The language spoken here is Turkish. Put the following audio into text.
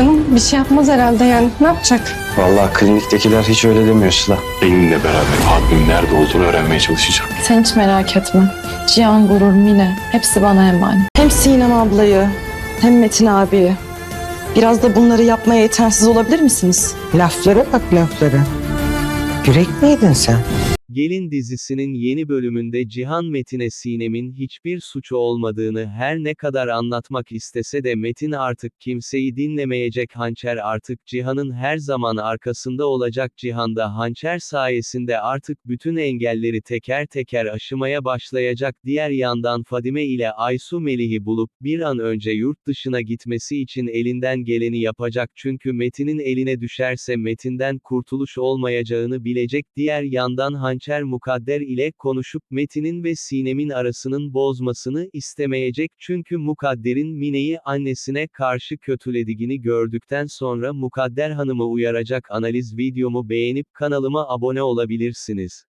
canım. Bir şey yapmaz herhalde yani. Ne yapacak? Vallahi kliniktekiler hiç öyle demiyor Sıla. Benimle beraber abimin nerede olduğunu öğrenmeye çalışacağım. Sen hiç merak etme. Cihan, Gurur, Mine hepsi bana emanet. Hem Sinem ablayı hem Metin abiyi. Biraz da bunları yapmaya yetersiz olabilir misiniz? Laflara bak laflara. Yürek miydin sen? Gelin dizisinin yeni bölümünde Cihan Metin'e Sinem'in hiçbir suçu olmadığını her ne kadar anlatmak istese de Metin artık kimseyi dinlemeyecek Hançer artık Cihan'ın her zaman arkasında olacak Cihan da Hançer sayesinde artık bütün engelleri teker teker aşımaya başlayacak. Diğer yandan Fadime ile Aysu Melih'i bulup bir an önce yurt dışına gitmesi için elinden geleni yapacak. Çünkü Metin'in eline düşerse Metin'den kurtuluş olmayacağını bilecek. Diğer yandan Hançer Mukadder ile konuşup Metin'in ve Sinem'in arasının bozmasını istemeyecek çünkü Mukadder'in Mine'yi annesine karşı kötülediğini gördükten sonra Mukadder Hanım'ı uyaracak analiz videomu beğenip kanalıma abone olabilirsiniz.